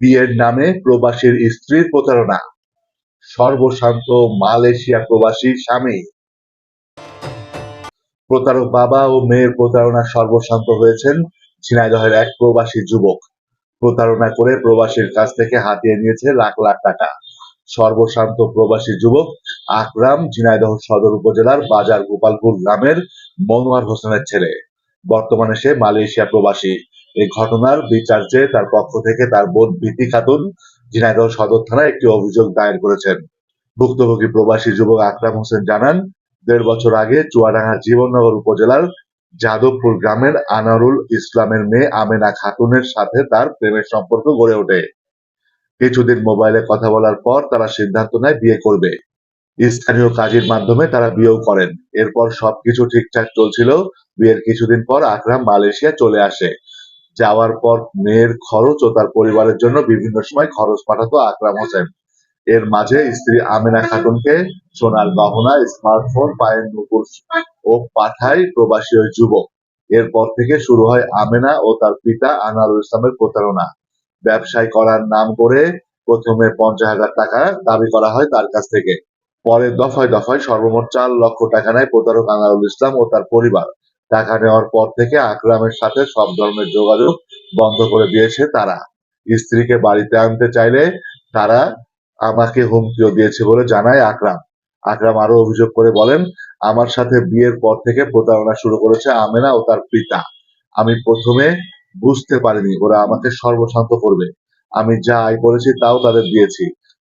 বিয়ের নামে প্রবাসীর স্ত্রীর প্রতারণা। সর্বশান্ত মালয়েশিয়া প্রবাসী স্বামী। প্রতারক বাবা ও মেয়ের প্রতারণা সর্বশান্ত হয়েছেন ঝিনাইদহের এক প্রবাসী যুবক। প্রতারণা করে প্রবাসীর কাছ থেকে হাতিয়ে নিয়েছে লাখ লাখ টাকা। সর্বশান্ত প্রবাসী যুবক আকরাম ঝিনাইদহ সদর উপজেলার বাজার গোপালপুর গ্রামের মনোয়ার হোসেনের ছেলে। বর্তমানে সে মালয়েশিয়া প্রবাসী। এই ঘটনার বিচার চেয়ে তার পক্ষ থেকে তার বোন ভীতি খাতুন ঝিনাইদহ সদর থানায় একটি অভিযোগ দায়ের করেছেন। ভুক্তভোগী প্রবাসী যুবক আকরাম হোসেন জানান, দেড় বছর আগে চুয়াডাঙ্গা জীবননগর উপজেলার যাদবপুর গ্রামের আনারুল ইসলামের মেয়ে আমেনা খাতুনের সাথে তার প্রেমের সম্পর্ক গড়ে ওঠে। কিছুদিন মোবাইলে কথা বলার পর তারা সিদ্ধান্ত নেয় বিয়ে করবে। স্থানীয় কাজের মাধ্যমে তারা বিয়েও করেন। এরপর সবকিছু ঠিকঠাক চলছিল। বিয়ের কিছুদিন পর আকরাম মালয়েশিয়া চলে আসে। যাওয়ার পর মেয়ের খরচ ও তার পরিবারের জন্য বিভিন্ন সময় খরচ পাঠাতো আকরাম হোসেন। এর মাঝে স্ত্রী আমেনা খাতুনকে সোনার গহনা, স্মার্টফোন, পায়ের নুপুর ও পাঠায় প্রবাসী ওই যুবক। এরপর থেকে শুরু হয় আমেনা ও তার পিতা আনারুল ইসলামের প্রতারণা। ব্যবসায় করার নাম করে প্রথমে পঞ্চাশ হাজার টাকা দাবি করা হয় তার কাছ থেকে। পরে দফায় দফায় সর্বমোট চার লক্ষ টাকা নেয় প্রতারক আনারুল ইসলাম ও তার পরিবার। টাকা নেওয়ার পর থেকে আকরামের সাথে সব ধরনের যোগাযোগ বন্ধ করে দিয়েছে তারা। স্ত্রীকে বাড়িতে আনতে চাইলে তারা আমাকে হুমকিও দিয়েছে বলে জানায় আকরাম। আকরাম আরও অভিযোগ করে বলেন, আমার সাথে বিয়ের পর থেকে প্রতারণা শুরু করেছে আমেনা ও তার পিতা। আমি প্রথমে বুঝতে পারিনি ওরা আমাকে সর্বশান্ত করবে। আমি যা আয় করেছি তাও তাদের দিয়েছি।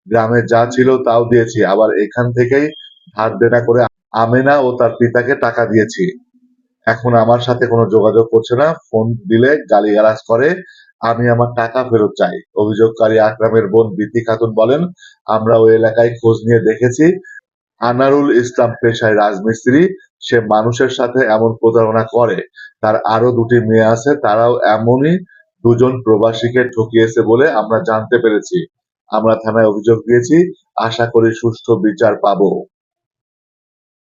গ্রামে যা ছিল তাও দিয়েছি। আবার এখান থেকেই ধার দেনা করে আমেনা ও তার পিতাকে টাকা দিয়েছি। এখন আমার সাথে কোনো যোগাযোগ করছে না, ফোন দিলে গালিগালাজ করে, আমি আমার টাকা ফেরত চাই। অভিযোগকারী আকরামের বোন বিতি খাতুন বলেন, আমরা ওই এলাকায় খোঁজ নিয়ে দেখেছি। আনারুল ইসলাম পেশায় রাজমিস্ত্রি, সে মানুষের সাথে এমন প্রতারণা করে। তার আরও দুটি মেয়ে আছে, তারাও এমনই দুজন প্রবাসীকে ঠকিয়েছে বলে আমরা জানতে পেরেছি। আমরা থানায় অভিযোগ দিয়েছি, আশা করি সুষ্ঠু বিচার পাবো।